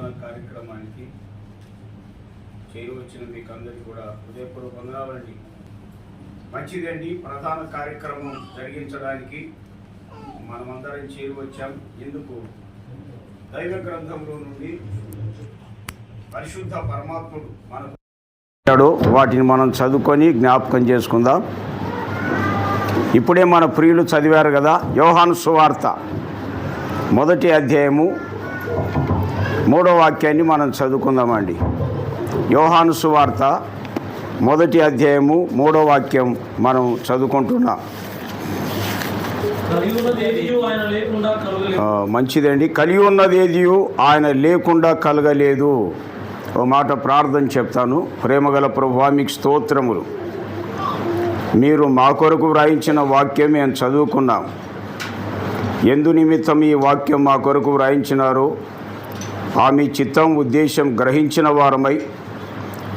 ప్రధాన కార్యక్రమానికి చేరువచ్చిన మీకు అందరికీ కూడా హృదయపూర్వక వందనాలండి మంచిదండి ప్రధాన కార్యక్రమం జరిగించడానికి మనమందరం చేరువచ్చాం ఎందుకు? దైవ గ్రంథంలో నుండి పరిశుద్ధ పరమాత్ముడు మనకు వాటిని మనం చదువుకొని జ్ఞాపకం చేసుకుందాం. ఇప్పుడే మన ప్రియులు చదివారు కదా యోహాను సువార్త మొదటి అధ్యాయము మూడో వాక్యాన్ని మనం చదువుకుందామండి. యోహాను సువార్త మొదటి అధ్యాయము మూడో వాక్యం మనం చదువుకుంటున్నాం. మంచిదండి. కలిగి ఉన్నదేది ఆయన లేకుండా కలగలేదు. ఓ మాట ప్రార్థన చెప్తాను. ప్రేమగల ప్రభా మీకు స్తోత్రములు. మీరు మా కొరకు వ్రాయించిన వాక్యం మేము చదువుకున్నాం. ఎందు నిమిత్తం ఈ వాక్యం మా కొరకు వ్రాయించినారు ఆమె చిత్తం ఉద్దేశం గ్రహించిన వారమై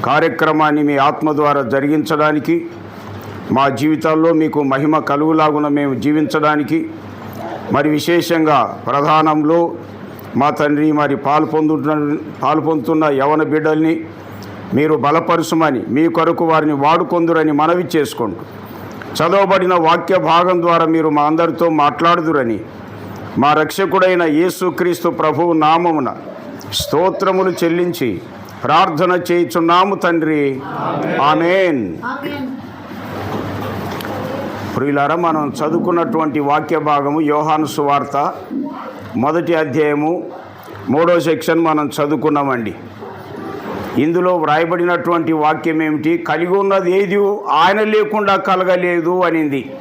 కార్యక్రమాన్ని మీ ఆత్మ ద్వారా జరిగించడానికి మా జీవితాల్లో మీకు మహిమ కలుగులాగున మేము జీవించడానికి మరి విశేషంగా ప్రధానంలో మా తండ్రి మరి పాలు పొందుతున్న పాలు పొందుతున్న యవన బిడ్డల్ని మీరు బలపరుచమని మీ కొరకు వారిని వాడుకొందురని మనవి చేసుకుంటూ చదవబడిన వాక్య భాగం ద్వారా మీరు మా అందరితో మాట్లాడుదురని మా రక్షకుడైన యేసుక్రీస్తు ప్రభువు నామమున స్తోత్రములు చెల్లించి ప్రార్థన చేయుచున్నాము తండ్రి. ఆమెన్. ప్రియులారా మనం చదువుకున్నటువంటి వాక్య భాగము యోహాను సువార్త మొదటి అధ్యాయము మూడో సెక్షన్ మనం చదువుకున్నామండి. ఇందులో వ్రాయబడినటువంటి వాక్యం ఏమిటి? కలిగి ఉన్నది ఏది? ఆయన లేకుండా కలగలేదు అనింది.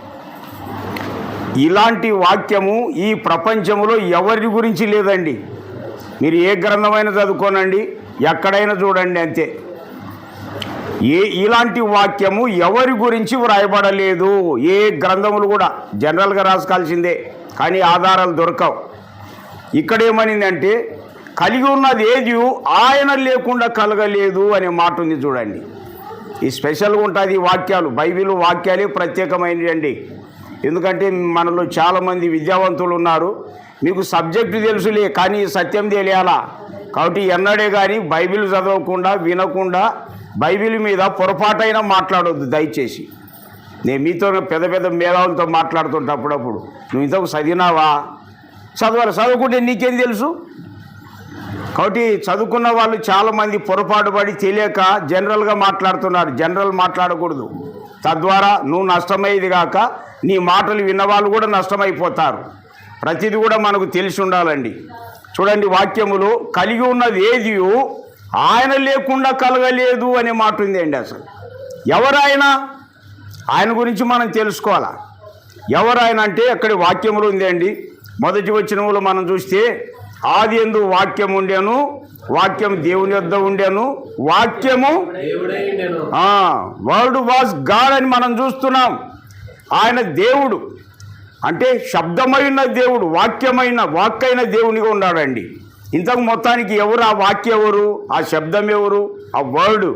ఇలాంటి వాక్యము ఈ ప్రపంచంలో ఎవరి గురించి లేదండి? మీరు ఏ గ్రంథమైనా చదువుకోనండి ఎక్కడైనా చూడండి అంతే. ఏ ఇలాంటి వాక్యము ఎవరి గురించి వ్రాయబడలేదు ఏ గ్రంథములు కూడా జనరల్గా రాసుకోవాల్సిందే కానీ ఆధారాలు దొరకవు. ఇక్కడ ఏమనిందంటే కలిగి ఉన్నది ఏది ఆయన లేకుండా కలగలేదు అనే మాట ఉంది చూడండి. ఈ స్పెషల్గా ఉంటుంది ఈ వాక్యాలు బైబిల్ వాక్యాలే ప్రత్యేకమైనవి అండి. ఎందుకంటే మనలో చాలామంది విద్యావంతులు ఉన్నారు మీకు సబ్జెక్టు తెలుసులే కానీ సత్యం తెలియాలా? కాబట్టి ఎన్నడే కానీ బైబిల్ చదవకుండా వినకుండా బైబిల్ మీద పొరపాటైనా మాట్లాడొద్దు దయచేసి. నేను మీతో పెద్ద పెద్ద మేధావులతో మాట్లాడుతుంటప్పుడప్పుడు నువ్వు ఇంతకు చదివినావా? చదవాలి చదువుకుంటే నీకేం తెలుసు? కాబట్టి చదువుకున్న వాళ్ళు చాలామంది పొరపాటు పడి తెలియక జనరల్గా మాట్లాడుతున్నారు. జనరల్ మాట్లాడకూడదు. తద్వారా నువ్వు నష్టమయ్యేది కాక నీ మాటలు విన్నవాళ్ళు కూడా నష్టమైపోతారు. ప్రతిదీ కూడా మనకు తెలిసి ఉండాలండి. చూడండి వాక్యములో కలిగి ఉన్నది ఏది ఆయన లేకుండా కలగలేదు అనే మాట ఉంది అండి అసలు. ఎవరాయన? ఆయన గురించి మనం తెలుసుకోవాలా? ఎవరాయన అంటే అక్కడి వాక్యములు ఉంది అండి మొదటి వచనములో మనం చూస్తే ఆది ఎందు వాక్యం ఉండెను వాక్యం దేవుని యొద్ద ఉండెను వాక్యము వర్డ్ వాజ్ గాడ్ అని మనం చూస్తున్నాం. ఆయన దేవుడు. అంటే శబ్దమైన దేవుడు వాక్యమైన వాక్కైన దేవునిగా ఉన్నాడండి. ఇంతకు మొత్తానికి ఎవరు ఆ వాక్య ఎవరు ఆ శబ్దం ఎవరు ఆ వర్డ్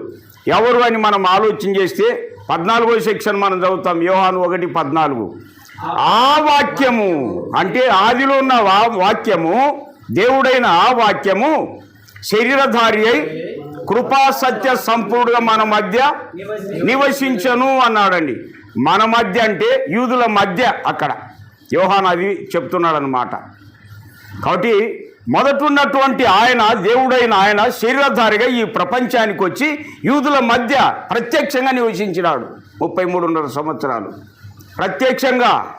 ఎవరు అని మనం ఆలోచన చేస్తే పద్నాలుగో సెక్షన్ మనం చదువుతాం యోహాను ఒకటి పద్నాలుగు. ఆ వాక్యము అంటే ఆదిలో ఉన్న ఆ వాక్యము దేవుడైన ఆ వాక్యము శరీరధారి అయి కృపా సత్య సంపూర్ణంగా మన మధ్య నివసించను అన్నాడండి. మన మధ్య అంటే యూదుల మధ్య అక్కడ. యోహాన్ అది చెప్తున్నాడు అనమాట కాబట్టి మొదటున్నటువంటి ఆయన దేవుడైన ఆయన శరీరధారిగా ఈ ప్రపంచానికి వచ్చి యూదుల మధ్య ప్రత్యక్షంగా నివసించినాడు ముప్పై మూడున్నర సంవత్సరాలు. ప్రత్యక్షంగా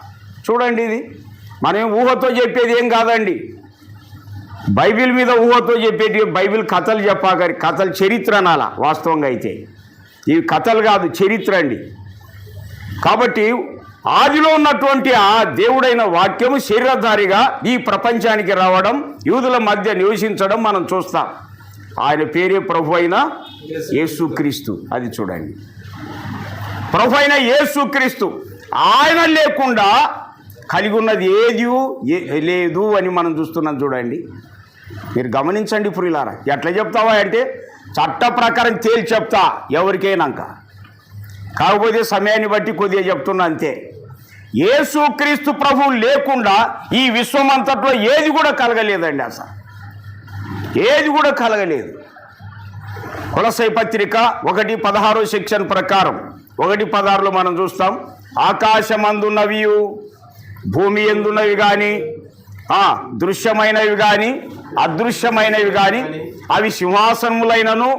చూడండి ఇది. మనం ఊహతో చెప్పేది ఏం కాదండి. బైబిల్ మీద ఊహతో చెప్పేటి బైబిల్ కథలు చెప్పాక కథలు చరిత్ర అనాల వాస్తవంగా అయితే. ఇవి కథలు కాదు చరిత్ర అండి. కాబట్టి ఆదిలో ఉన్నటువంటి ఆ దేవుడైన వాక్యము శరీరధారిగా ఈ ప్రపంచానికి రావడం యూదుల మధ్య నివసించడం మనం చూస్తాం. ఆయన పేరే ప్రభు అయిన యేసుక్రీస్తు అది చూడండి. ప్రభు అయిన యేసుక్రీస్తు ఆయన లేకుండా కలిగి ఉన్నది ఏది? లేదు అని మనం చూస్తున్నాం చూడండి. మీరు గమనించండి పురిలారా ఎట్లా చెప్తావా అంటే చట్ట ప్రకారం తేల్చి చెప్తా ఎవరికైనాక. కాకపోతే సమయాన్ని బట్టి కొద్దిగా చెప్తున్నా అంతే. ఏసుక్రీస్తు ప్రభువు లేకుండా ఈ విశ్వం అంతట్లో ఏది కూడా కలగలేదండి అసలు. ఏది కూడా కలగలేదు. కొలసై పత్రిక ఒకటి పదహారో సెక్షన్ ప్రకారం ఒకటి పదహారులో మనం చూస్తాం ఆకాశమందున్నవి భూమి ఎందున్నవి కానీ దృశ్యమైనవి కానీ అదృశ్యమైనవి కానీ అవి సింహాసనములైనను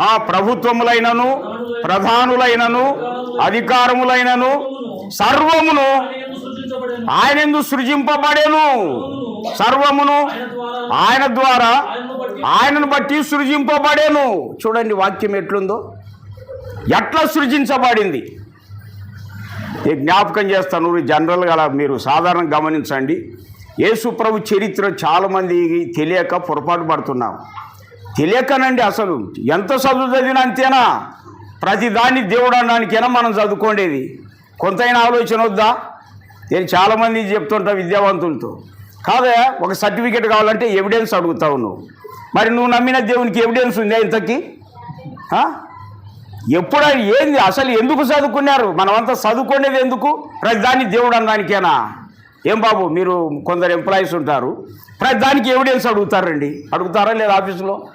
ఆ ప్రభుత్వములైనను ప్రధానులైనను అధికారములైనను సర్వమును ఆయన ఎందు సృజింపబడేను. సర్వమును ఆయన ద్వారా ఆయనను బట్టి సృజింపబడేను. చూడండి వాక్యం ఎట్లుందో. ఎట్లా సృజించబడింది? ఈ జ్ఞాపకం చేస్తాను జనరల్గా అలా మీరు సాధారణ గమనించండి. యేసు ప్రభు చరిత్ర చాలామంది తెలియక పొరపాటు పడుతున్నాం. తెలియకనండి అసలు. ఎంత చదువు చదివినా అంతేనా? ప్రతి దాన్ని దేవుడు అనడానికైనా మనం చదువుకోండేది. కొంతైనా ఆలోచన వద్దా? నేను చాలామంది చెప్తుంటా విద్యావంతులతో. కాదా ఒక సర్టిఫికేట్ కావాలంటే ఎవిడెన్స్ అడుగుతావు నువ్వు మరి నువ్వు నమ్మిన దేవునికి ఎవిడెన్స్ ఉందా ఇంతకీ? ఎప్పుడు ఏంది? అసలు ఎందుకు చదువుకున్నారు? మనమంతా చదువుకునేది ఎందుకు? ప్రతి దాన్ని దేవుడు అనడానికేనా? ఏం బాబు మీరు కొందరు ఎంప్లాయీస్ ఉంటారు. ప్రతి దానికి ఎవిడెన్స్ అడుగుతారండి. అడుగుతారా లేదా ఆఫీసులో?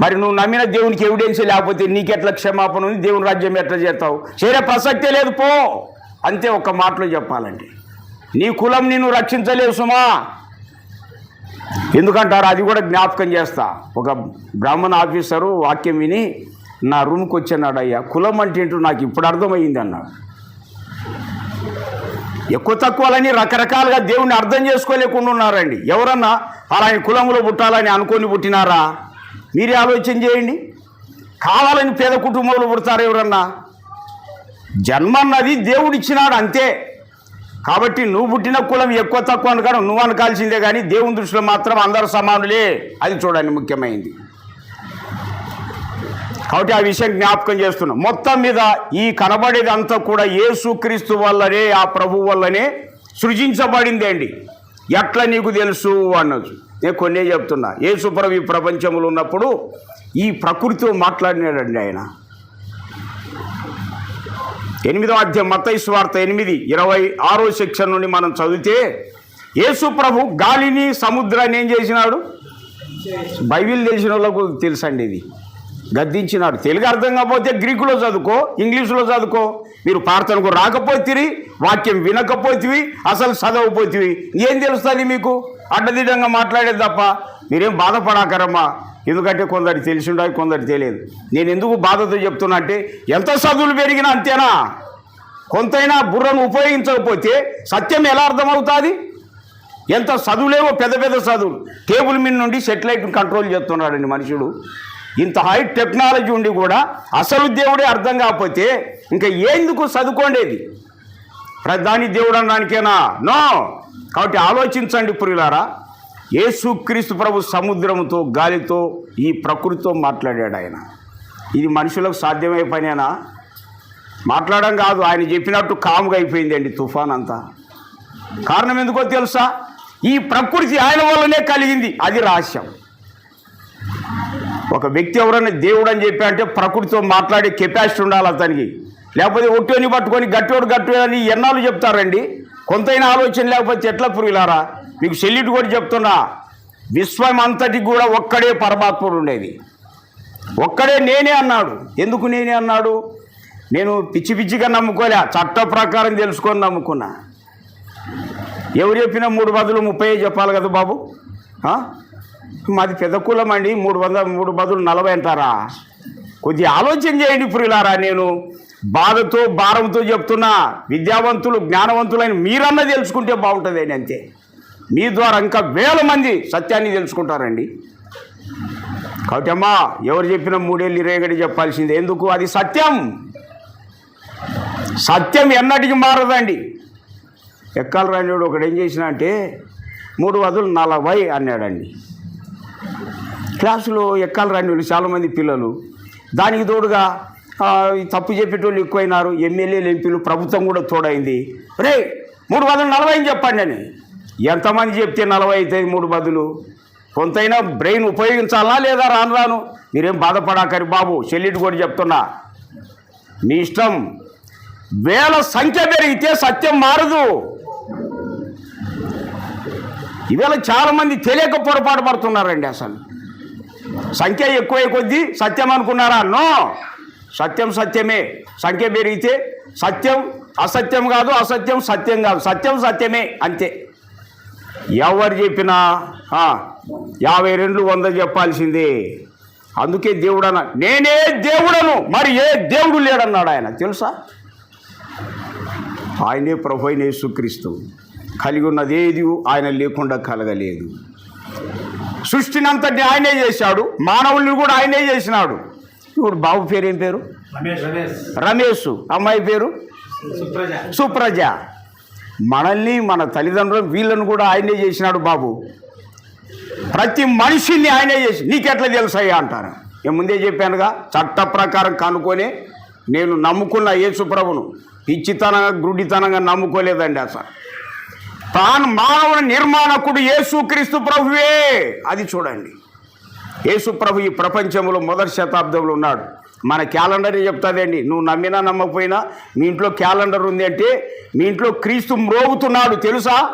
మరి నువ్వు నమ్మిన దేవునికి ఎవిడెన్స్ లేకపోతే నీకెట్లా క్షమాపణ ఉంది? దేవుని రాజ్యం ఎట్లా చేస్తావు? చేరే ప్రసక్తే లేదు పో. అంతే ఒక మాటలో చెప్పాలండి నీ కులం నిన్ను రక్షించలేవు సుమా. ఎందుకంటారు? అది కూడా జ్ఞాపకం చేస్తా. ఒక బ్రాహ్మణ ఆఫీసరు వాక్యం విని నా రూమ్కి వచ్చాడు అయ్యా కులం అంటే నాకు ఇప్పుడు అర్థమైంది అన్నాడు. ఎక్కువ తక్కువలని రకరకాలుగా దేవుణ్ణి అర్థం చేసుకోలేకుండా ఉన్నారండి. ఎవరన్నా అలా కులంలో పుట్టాలని అనుకొని పుట్టినారా? మీరే ఆలోచన చేయండి. కావాలని పేద కుటుంబంలో పుడతారు ఎవరన్నా? జన్మ అన్నది దేవుడిచ్చినాడు అంతే. కాబట్టి నువ్వు పుట్టిన కులం ఎక్కువ తక్కువ అనుకాను నువ్వు అనకాల్సిందే కానీ దేవుని దృష్టిలో మాత్రం అందరు సమానులే. అది చూడండి ముఖ్యమైనది కాబట్టి ఆ విషయం జ్ఞాపకం చేస్తున్నాం. మొత్తం మీద ఈ కనబడేదంతా కూడా యేసుక్రీస్తు వల్లనే ఆ ప్రభు వల్లనే సృజించబడింది అండి ఎట్లా నీకు తెలుసు అన్నది. నేను కొన్నే చెప్తున్నా. యేసు ఈ ప్రపంచంలో ఉన్నప్పుడు ఈ ప్రకృతితో మాట్లాడినాడండి ఆయన. ఎనిమిదో అధ్యాయం మత్తయి వార్త ఎనిమిది ఇరవై ఆరో సెక్షన్ నుండి మనం చదివితే యేసు ప్రభు గాలిని సముద్రాన్ని ఏం చేసినాడు? బైబిల్ తెలిసిన వాళ్ళకు తెలుసండి ఇది. గద్దించినాడు. తెలుగు అర్థం కాకపోతే గ్రీకులో చదువుకో ఇంగ్లీషులో చదువుకో. మీరు ప్రార్థనకు రాకపోతే వాక్యం వినకపోతివి అసలు చదవకపోతివి ఏం తెలుస్తుంది మీకు? అడ్డదిడ్డంగా మాట్లాడేది తప్ప. మీరేం బాధపడాకరమ్మా. ఎందుకంటే కొందరు తెలిసి ఉండాలి కొందరు తెలియదు. నేను ఎందుకు బాధతో చెప్తున్నా అంటే ఎంత చదువులు పెరిగినా అంతేనా? కొంతైనా బుర్రను ఉపయోగించకపోతే సత్యం ఎలా అర్థమవుతుంది? ఎంత చదువులేవో పెద్ద పెద్ద చదువులు. టేబుల్ మీద నుండి సెటిలైట్ కంట్రోల్ చేస్తున్నాడండి మనుషుడు. ఇంత హై టెక్నాలజీ ఉండి కూడా అసలు దేవుడే అర్థం కాకపోతే ఇంకా ఎందుకు చదువుకోండేది? ప్రధాని దేవుడు అనడానికేనా నో కాబట్టి ఆలోచించండి పురిలారా యేసుక్రీస్తు ప్రభు సముద్రంతో గాలితో ఈ ప్రకృతితో మాట్లాడాడు ఆయన. ఇది మనుషులకు సాధ్యమయ్యే పనేనా? మాట్లాడడం కాదు ఆయన చెప్పినట్టు కాముగా అయిపోయిందండి తుఫాన్ అంతా కారణం ఎందుకో తెలుసా? ఈ ప్రకృతి ఆయన వల్లనే కలిగింది అది రహస్యం. ఒక వ్యక్తి ఎవరైనా దేవుడు అని చెప్పి అంటే ప్రకృతితో మాట్లాడే కెపాసిటీ ఉండాలి అతనికి. లేకపోతే ఒట్టోని పట్టుకొని గట్టోడు గట్టు అని ఎన్నాళ్ళు చెప్తారండి? కొంతైనా ఆలోచన లేకపోతే ఎట్లా పురుగులారా మీకు సెల్యూట్ కూడా చెప్తున్నా. విశ్వం అంతటి కూడా ఒక్కడే పరమాత్ముడు ఉండేది. ఒక్కడే నేనే అన్నాడు. ఎందుకు నేనే అన్నాడు? నేను పిచ్చి పిచ్చిగా నమ్ముకోలే. చట్ట ప్రకారం తెలుసుకొని నమ్ముకున్నా. ఎవరు చెప్పినా మూడు బదులు ముప్పై చెప్పాలి కదా బాబు? మాది పెద్ద కులం అండి. మూడు వందల మూడు బదులు నలభై అంటారా? కొద్ది ఆలోచన చేయండి ప్రియులారా నేను. బాధతో భారంతో చెప్తున్నా. విద్యావంతులు జ్ఞానవంతులైన మీరన్నా తెలుసుకుంటే బాగుంటుంది అని అంతే. మీ ద్వారా ఇంకా వేల మంది సత్యాన్ని తెలుసుకుంటారండి. కాబట్టి అమ్మా ఎవరు చెప్పిన మూడేళ్ళు రేగడి చెప్పాల్సిందే. ఎందుకు? అది సత్యం. సత్యం ఎన్నటికి మారదండి. ఎక్కాల రానివాడు ఒకడు ఏం చేసినా అంటే మూడు వదులు నలభై అన్నాడండి. క్లాసులో ఎక్కాలి రానివాళ్ళు చాలామంది పిల్లలు. దానికి తోడుగా తప్పు చెప్పేటోళ్ళు ఎక్కువైనారు. ఎమ్మెల్యేలు ఎంపీలు ప్రభుత్వం కూడా తోడైంది. రే మూడు బదులు నలభై అని చెప్పండి అని. ఎంతమంది చెప్తే నలభై అవుతుంది మూడు బదులు? కొంతైనా బ్రెయిన్ ఉపయోగించాలా లేదా రాను రాను? మీరేం బాధపడాకరి బాబు చెల్లిటి కూడా చెప్తున్నా. మీ ఇష్టం. వేల సంఖ్య పెరిగితే సత్యం మారదు. ఇవాళ చాలామంది తెలియక పొరపాటు పడుతున్నారండి అసలు. సంఖ్య ఎక్కువ కొద్దీ సత్యం అనుకున్నారా? నో. సత్యం సత్యమే. సంఖ్య పెరిగితే సత్యం అసత్యం కాదు అసత్యం సత్యం కాదు. సత్యం సత్యమే అంతే. ఎవరు చెప్పినా యాభై రెండు వంద చెప్పాల్సిందే. అందుకే దేవుడు అన్న నేనే దేవుడను మరి ఏ దేవుడు లేడన్నాడు ఆయన? తెలుసా? ఆయనే ప్రభు అయిన యేసుక్రీస్తు. కలిగి ఉన్నది ఏది? ఆయన లేకుండా కలగలేదు. సృష్టిని అంతటి ఆయనే చేశాడు మానవుల్ని కూడా ఆయనే చేసినాడు. ఇప్పుడు బాబు పేరు ఏం పేరు? రమేష్. రమేష్. రమేష్ అమ్మాయి పేరు? సుప్రజ. సుప్రజ. మనల్ని మన తల్లిదండ్రులు వీళ్ళను కూడా ఆయనే చేసినాడు బాబు. ప్రతి మనిషిని ఆయనే చేసి నీకెట్లా తెలుసయ్యా అంటారు. నేను ముందే చెప్పానుగా చట్ట ప్రకారం కనుక్కొని నేను నమ్ముకున్న యేసుప్రభును పిచ్చితనంగా గుడ్డితనంగా నమ్ముకోలేదండి అసలు. తాను మానవుని నిర్మాణకుడు యేసుక్రీస్తు ప్రభువే. అది చూడండి. యేసు ప్రభు ఈ ప్రపంచంలో మొదటి శతాబ్దంలో ఉన్నాడు. మన క్యాలెండర్ చెప్తాదండి? నువ్వు నమ్మినా నమ్మకపోయినా మీ ఇంట్లో క్యాలెండర్ ఉంది అంటే మీ ఇంట్లో క్రీస్తు మ్రోగుతున్నాడు తెలుసా?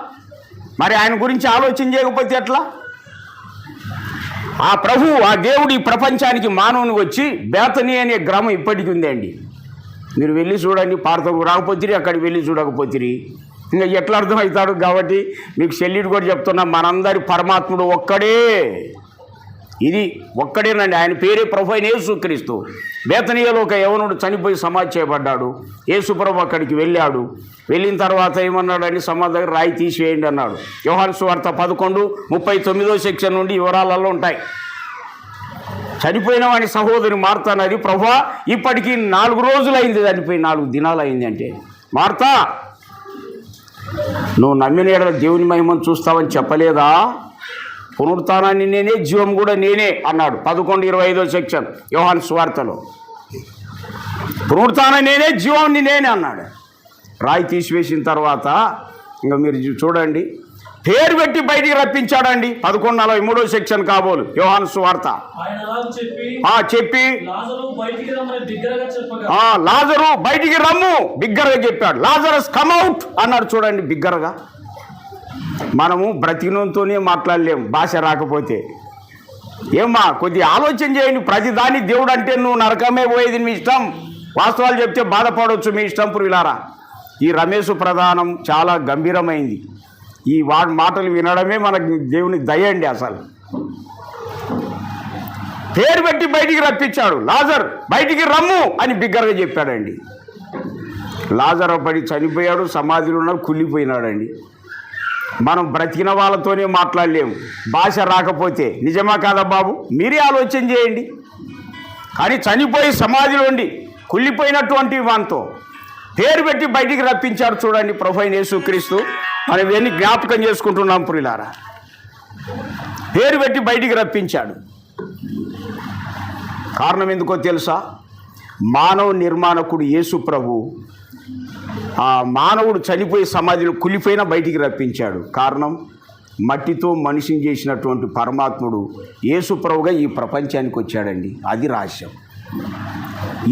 మరి ఆయన గురించి ఆలోచన చేయకపోతే ఎట్లా? ఆ ప్రభు ఆ దేవుడు ఈ ప్రపంచానికి మానవుని వచ్చి బేతని అనే గ్రామం ఇప్పటికి ఉందండి. మీరు వెళ్ళి చూడండి పార్థకు రాకపోతిరి అక్కడికి వెళ్ళి చూడకపోతిరి. ఇంకా ఎట్లా అర్థమవుతాడు? కాబట్టి మీకు చెల్లిడు కూడా చెప్తున్నా మనందరి పరమాత్ముడు ఒక్కడే. ఇది ఒక్కడేనండి. ఆయన పేరే ప్రభు అయిన యేసుక్రీస్తు. బేతనీయలో ఒక యవనుడు చనిపోయి సమాధి చేయబడ్డాడు. యేసుప్రభు అక్కడికి వెళ్ళాడు. వెళ్ళిన తర్వాత ఏమన్నాడని సమాధి దగ్గర రాయి తీసివేయండి అన్నాడు. యోహాను సువార్త పదకొండు ముప్పై తొమ్మిదో సెక్షన్ నుండి వివరాలలో ఉంటాయి. చనిపోయిన వాడి సహోదరి మార్తానది ప్రభా ఇప్పటికీ నాలుగు రోజులు అయింది చనిపోయి నాలుగు దినాలు అయింది అంటే. మార్తా నువ్వు నమ్మిన ఎడల దేవుని మహిమను చూస్తావని చెప్పలేదా? పునరుత్నాన్ని నేనే జీవం కూడా నేనే అన్నాడు. పదకొండు ఇరవై ఐదో సెక్షన్ యోహాన్ స్వార్థలో పునరుత్నం నేనే జీవాన్ని నేనే అన్నాడు. రాయి తీసివేసిన తర్వాత ఇంకా మీరు చూడండి. పేరు పెట్టి బయటికి రప్పించాడండి. పదకొండు నలభై మూడో సెక్షన్ కాబోలు. యోహాన్ అలాగ చెప్పి లాజరు బయటికి రమ్ము బిగ్గరగా చెప్పాడు. లాజరస్ కమ్అవుట్ అన్నాడు చూడండి బిగ్గరగా. మనము బ్రతికినంతోనే మాట్లాడలేం భాష రాకపోతే. ఏమ్మా కొద్ది ఆలోచన చేయండి. ప్రతిదాని దేవుడు అంటే నువ్వు నరకమే పోయేది మీ ఇష్టం. వాస్తవాలు చెప్తే బాధపడవచ్చు మీ ఇష్టం పురిలారా ఈ రమేష్ ప్రధానం చాలా గంభీరమైంది. ఈ వాడి మాటలు వినడమే మనకి దేవుని దయ అండి అసలు. పేరు పెట్టి బయటికి రప్పించాడు. లాజర్ బయటికి రమ్ము అని బిగ్గరగా చెప్పాడండి. లాజర్ పడి చనిపోయాడు సమాధిలో ఉన్నాడు కుళ్ళిపోయినాడండి. మనం బ్రతికిన వాళ్ళతోనే మాట్లాడలేము. భాష రాకపోతే నిజమా కాదా బాబు? మీరే ఆలోచన చేయండి. కానీ చనిపోయి సమాధిలో ఉండి కుళ్ళిపోయినటువంటి వాంతో పేరు పెట్టి బయటికి రప్పించాడు చూడండి ప్రొఫైన్ యేసుక్రీస్తు. మనం ఇవన్నీ జ్ఞాపకం చేసుకుంటున్నాం పురిలారా పేరు పెట్టి బయటికి రప్పించాడు. కారణం ఎందుకో తెలుసా? మానవ నిర్మాణకుడు యేసు ప్రభు ఆ మానవుడు చనిపోయి సమాధిలో కులిపోయినా బయటికి రప్పించాడు. కారణం మట్టితో మనిషిని చేసినటువంటి పరమాత్ముడు యేసుప్రభుగా ఈ ప్రపంచానికి వచ్చాడండి. అది రహస్యం.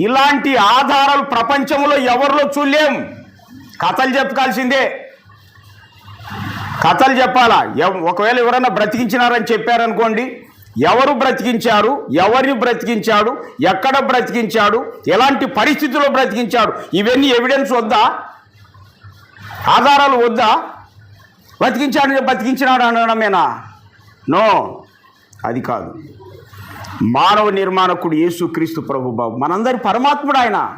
ఇలాంటి ఆధారాలు ప్రపంచంలో ఎవరిలో చూడలేం. కథలు చెప్పుకోవాల్సిందే. కథలు చెప్పాలా? ఎవ- ఒకవేళ ఎవరైనా బ్రతికించినారని చెప్పారనుకోండి ఎవరు బ్రతికించారు ఎవరిని బ్రతికించాడు ఎక్కడ బ్రతికించాడు ఎలాంటి పరిస్థితుల్లో బ్రతికించాడు ఇవన్నీ ఎవిడెన్స్ వద్దా? ఆధారాలు వద్దా? బ్రతికించాడు బ్రతికించినాడు అనడమేనా? నో అది కాదు. మానవ నిర్మాణకుడు యేసుక్రీస్తు ప్రభు బాబు మనందరి పరమాత్ముడు ఆయన.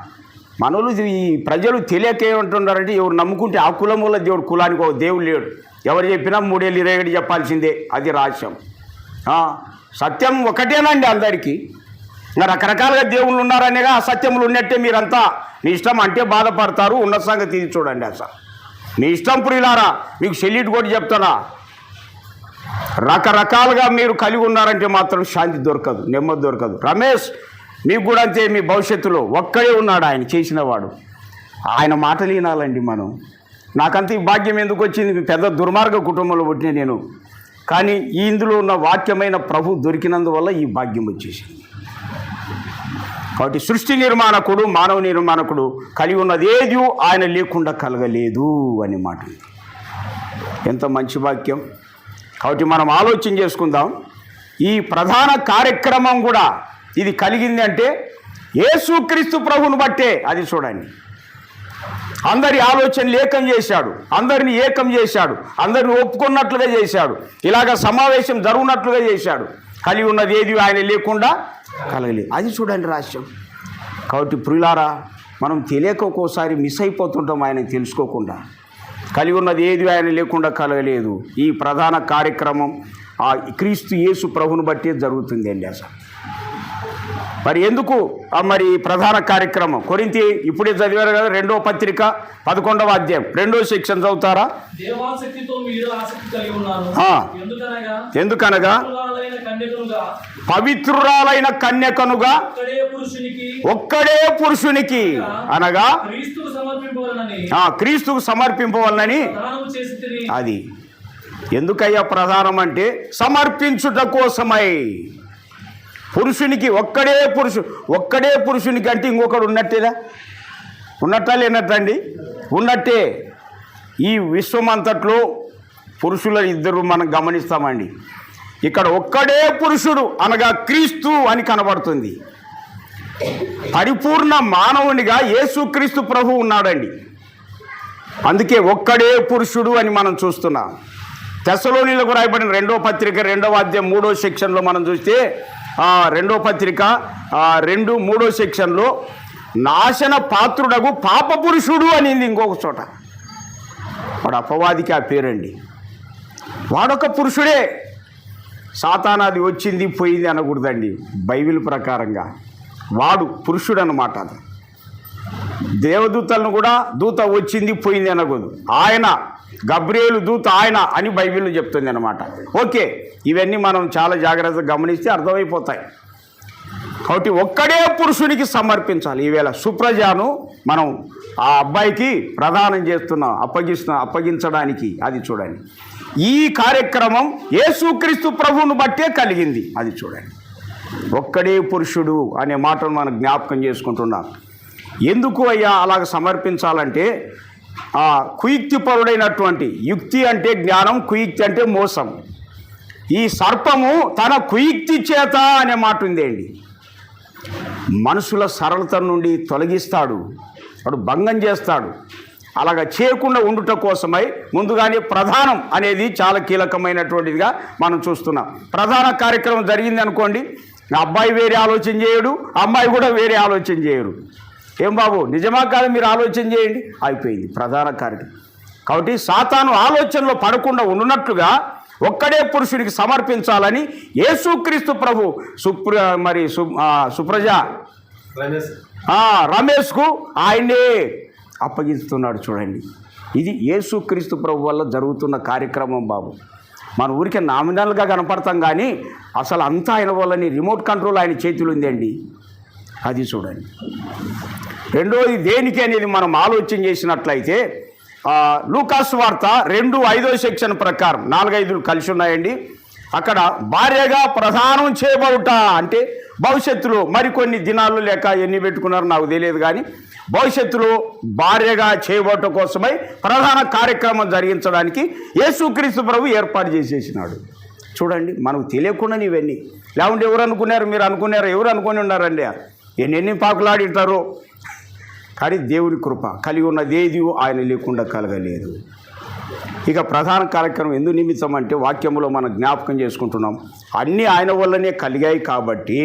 మనలు ఈ ప్రజలు తెలియక ఏమంటున్నారంటే ఎవరు నమ్ముకుంటే ఆ కులం వల్ల దేవుడు కులానికి ఒక దేవుడు లేడు. ఎవరు చెప్పినా మూడేళ్ళు ఇరవై ఏడు చెప్పాల్సిందే. అది రహస్యం. సత్యం ఒకటేనండి అందరికీ. ఇంకా రకరకాలుగా దేవుళ్ళు ఉన్నారనేగా అసత్యములు ఉన్నట్టే మీరంతా. మీ ఇష్టం అంటే బాధపడతారు ఉన్న సంగతి ఇది చూడండి అసలు. మీ ఇష్టం పురిలారా మీకు సెల్యూట్ కూడా చెప్తానా రకరకాలుగా మీరు కలిగి ఉన్నారంటే మాత్రం శాంతి దొరకదు నెమ్మది దొరకదు. రమేష్ మీకు కూడా అంతే మీ భవిష్యత్తులో ఒక్కడే ఉన్నాడు ఆయన చేసినవాడు ఆయన మాటలు వినాలండి మనం. నాకంత ఈ భాగ్యం ఎందుకు వచ్చింది? పెద్ద దుర్మార్గ కుటుంబంలో పుట్టిన నేను. కానీ ఈ ఇందులో ఉన్న వాక్యమైన ప్రభు దొరికినందువల్ల ఈ భాగ్యం వచ్చేసింది. కాబట్టి సృష్టి నిర్మాణకుడు మానవ నిర్మాణకుడు కలిగి ఉన్నది ఏది? ఆయన లేకుండా కలగలేదు అనే మాట. ఎంత మంచి వాక్యం. కాబట్టి మనం ఆలోచన చేసుకుందాం. ఈ ప్రధాన కార్యక్రమం కూడా ఇది కలిగింది అంటే యేసుక్రీస్తు ప్రభువును బట్టే. అది చూడండి. అందరి ఆలోచనలు ఏకం చేశాడు. అందరిని ఏకం చేశాడు. అందరిని ఒప్పుకున్నట్లుగా చేశాడు. ఇలాగ సమావేశం జరుగునట్లుగా చేశాడు. కలిగి ఉన్నది ఏది ఆయన లేకుండా కలగలేదు. అది చూడండి రహస్యం. కాబట్టి ప్రియులారా మనం తెలియక ఒక్కోసారి మిస్ అయిపోతుంటాం ఆయన తెలుసుకోకుండా. కలిగి ఉన్నది ఏది ఆయన లేకుండా కలగలేదు. ఈ ప్రధాన కార్యక్రమం ఆ క్రీస్తు యేసు ప్రభుని బట్టే జరుగుతుంది అండి అసలు. మరి ఎందుకు? మరి ప్రధాన కార్యక్రమం. కొరింతి ఇప్పుడే చదివారు కదా రెండో పత్రిక పదకొండవ అధ్యాయం. రెండో సెక్షన్ చదువుతారా. ఎందుకనగా? పవిత్రురాలైన కన్యకనుగా. ఒక్కడే పురుషునికి. అనగా? క్రీస్తుకు సమర్పింపవలనని. తిని అది. ఎందుకయ్యా ప్రధానం అంటే సమర్పించుట కోసమై. పురుషునికి ఒక్కడే పురుషు ఒక్కడే పురుషునికి అంటే ఇంకొకడు ఉన్నట్టేదా ఉన్నట్టా లేనట్టండి ఉన్నట్టే. ఈ విశ్వమంతట్లో పురుషుల ఇద్దరు మనం గమనిస్తామండి. ఇక్కడ ఒక్కడే పురుషుడు అనగా క్రీస్తు అని కనబడుతుంది. పరిపూర్ణ మానవునిగా యేసుక్రీస్తు ప్రభు ఉన్నాడండి. అందుకే ఒక్కడే పురుషుడు అని మనం చూస్తున్నాం. తెసలోనిలకు రాయబడిన రెండో పత్రిక రెండవ అధ్యాయం మూడో సెక్షన్లో మనం చూస్తే రెండో పత్రిక రెండు మూడో సెక్షన్లో నాశన పాత్రుడగు పాప పురుషుడు అనింది ఇంకొక చోట. వాడు అపవాదికి ఆ పేరండి. వాడొక పురుషుడే. సాతానాది వచ్చింది పోయింది అనకూడదండి బైబిల్ ప్రకారంగా. వాడు పురుషుడు అనమాట అది. దేవదూతలను కూడా దూత వచ్చింది పోయింది అనకూడదు. ఆయన గబ్రియేలు దూత ఆయన అని బైబిల్లో చెప్తుంది అనమాట ఓకే ఇవన్నీ మనం చాలా జాగ్రత్తగా గమనిస్తే అర్థమైపోతాయి. కాబట్టి ఒక్కడే పురుషునికి సమర్పించాలి. ఈవేళ సుప్రజాను మనం ఆ అబ్బాయికి ప్రదానం చేస్తున్నాం అప్పగిస్తున్నాం అప్పగించడానికి అది చూడండి. ఈ కార్యక్రమం యేసుక్రీస్తు ప్రభువును బట్టే కలిగింది అది చూడండి. ఒక్కడే పురుషుడు అనే మాటను మనం జ్ఞాపకం చేసుకుంటున్నాం. ఎందుకు అయ్యా అలాగ సమర్పించాలంటే కుయుక్తిపరుడైనటువంటి యుక్తి అంటే జ్ఞానం కుయుక్తి అంటే మోసం. ఈ సర్పము తన కుయుక్తి చేత అనే మాట ఉందేండి. మనుషుల సరళత నుండి తొలగిస్తాడు వాడు భంగం చేస్తాడు. అలాగ చేయకుండా ఉండుట కోసమై ముందుగానే ప్రధానం అనేది చాలా కీలకమైనటువంటిదిగా మనం చూస్తున్నాం. ప్రధాన కార్యక్రమం జరిగింది అనుకోండి అబ్బాయి వేరే ఆలోచన చేయడు అమ్మాయి కూడా వేరే ఆలోచన చేయరు. ఏం బాబు? నిజమా కాదు మీరు ఆలోచన చేయండి. అయిపోయింది. ప్రధాన కార్యక్రమం కాబట్టి సాతాను ఆలోచనలో పడకుండా ఉన్నట్లుగా ఒక్కడే పురుషుడికి సమర్పించాలని యేసుక్రీస్తు ప్రభు సుప్ర మరి సుప్రజ రమేష్కు ఆయనే అప్పగిస్తున్నాడు చూడండి. ఇది యేసుక్రీస్తు ప్రభు వల్ల జరుగుతున్న కార్యక్రమం బాబు. మన ఊరికే నామినల్గా కనపడతాం కానీ అసలు అంతా ఆయన వల్లని రిమోట్ కంట్రోల్ ఆయన చేతులు ఉందండి. అది చూడండి. రెండోది దేనికి అనేది మనం ఆలోచన చేసినట్లయితే లూకాస్ వార్త రెండు ఐదో సెక్షన్ ప్రకారం నాలుగైదులు కలిసి ఉన్నాయండి. అక్కడ భార్యగా ప్రధానం చేయబడుట అంటే భవిష్యత్తులో మరికొన్ని దినాలు లేక ఎన్ని పెట్టుకున్నారో నాకు తెలియదు కానీ భవిష్యత్తులో భార్యగా చేయబడటం కోసమై ప్రధాన కార్యక్రమం జరిగించడానికి యేసుక్రీస్తు ప్రభు ఏర్పాటు చేసేసినాడు. చూడండి మనకు తెలియకుండా ఇవన్నీ. లేకుంటే ఎవరు అనుకున్నారు మీరు అనుకున్నారు ఎవరు అనుకుని ఉన్నారండి? ఎన్నెన్ని పాకులాడితారో కానీ దేవుని కృప కలిగి ఉన్నది ఏది ఆయన లేకుండా కలగలేదు. ఇక ప్రధాన కార్యక్రమం ఎందు నిమిత్తం అంటే వాక్యములో మనం జ్ఞాపకం చేసుకుంటున్నాం. అన్నీ ఆయన వల్లనే కలిగాయి కాబట్టి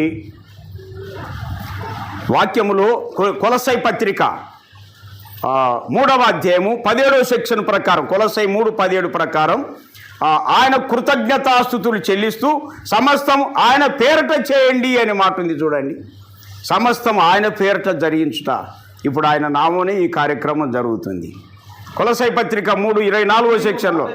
వాక్యములో కొలసై పత్రిక మూడవ అధ్యాయము పదిహేడవ సెక్షన్ ప్రకారం కొలసై మూడు పదిహేడు ప్రకారం ఆయన కృతజ్ఞతాస్థుతులు చెల్లిస్తూ సమస్తం ఆయన పేరట చేయండి అనే మాట ఉంది చూడండి. సమస్తం ఆయన పేరట జరిగించుట. ఇప్పుడు ఆయన నామోనే ఈ కార్యక్రమం జరుగుతుంది. కొలసై పత్రిక మూడు ఇరవై నాలుగో సెక్షన్లో.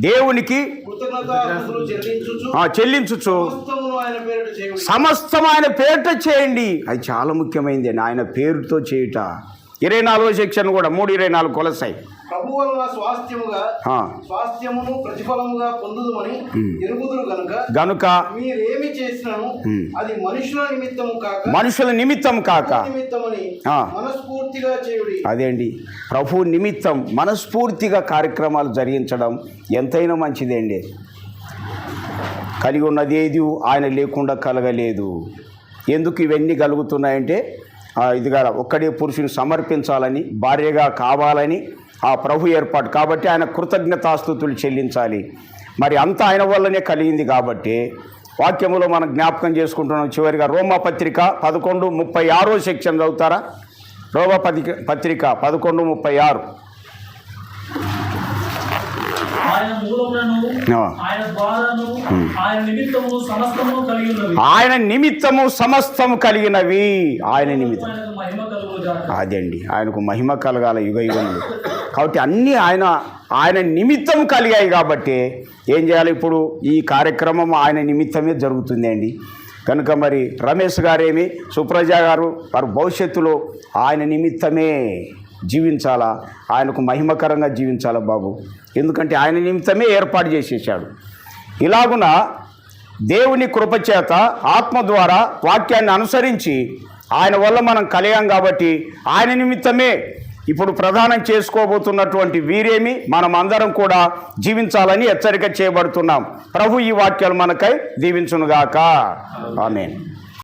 దేవునికి చెల్లించుచు చేయండి. సమస్తం ఆయన పేరుట చేయండి. అది చాలా ముఖ్యమైనది ఆయన పేరుతో చేయుట. ఇరవై నాలుగో సెక్షన్ కూడా మూడు ఇరవై నాలుగు కొలసాయి. గనుక మనుషుల నిమిత్తం కాక అదేండి? ప్రభు నిమిత్తం మనస్ఫూర్తిగా కార్యక్రమాలు జరిగించడం ఎంతైనా మంచిదండి. కలిగి ఉన్నది ఏది? ఆయన లేకుండా కలగలేదు. ఎందుకు ఇవన్నీ కలుగుతున్నాయంటే ఇదిగా ఒక్కడే పురుషుని సమర్పించాలని భార్యగా కావాలని ఆ ప్రభు ఏర్పాటు. కాబట్టి ఆయన కృతజ్ఞతాస్థుతులు చెల్లించాలి. మరి అంతా ఆయన వల్లనే కలిగింది కాబట్టి వాక్యములో మనం జ్ఞాపకం చేసుకుంటున్నాం. చివరిగా రోమపత్రిక పదకొండు ముప్పై ఆరో సెక్షన్ చదువుతారా? రోమ పత్రిక పదకొండు ముప్పై ఆరు. ఆయన మూలములను ఆ. ఆయన ద్వారాను ఆయన నిమిత్తము సమస్తము కలిగి ఉన్నవి. ఆయన నిమిత్తము సమస్తము కలిగినవి. ఆయన నిమిత్తం. అదండి. ఆయనకు మహిమ కలగాల యుగ యుగములు. కాబట్టి అన్నీ ఆయన ఆయన నిమిత్తం కలిగాయి కాబట్టి ఏం చేయాలి ఇప్పుడు? ఈ కార్యక్రమం ఆయన నిమిత్తమే జరుగుతుంది అండి. కనుక మరి రమేష్ గారేమి సుప్రజ గారు వారు భవిష్యత్తులో ఆయన నిమిత్తమే. జీవించాలా? ఆయనకు మహిమకరంగా జీవించాలా బాబు? ఎందుకంటే ఆయన నిమిత్తమే ఏర్పాటు చేసేసాడు ఇలాగున దేవుని కృపచేత ఆత్మ ద్వారా వాక్యాన్ని అనుసరించి ఆయన వల్ల మనం కలిగాం కాబట్టి ఆయన నిమిత్తమే ఇప్పుడు ప్రధానం చేసుకోబోతున్నటువంటి వీరేమి మనం అందరం కూడా జీవించాలని హెచ్చరిక చేయబడుతున్నాం. ప్రభు ఈ వాక్యాలు మనకై దీవించునుగాక. ఆమె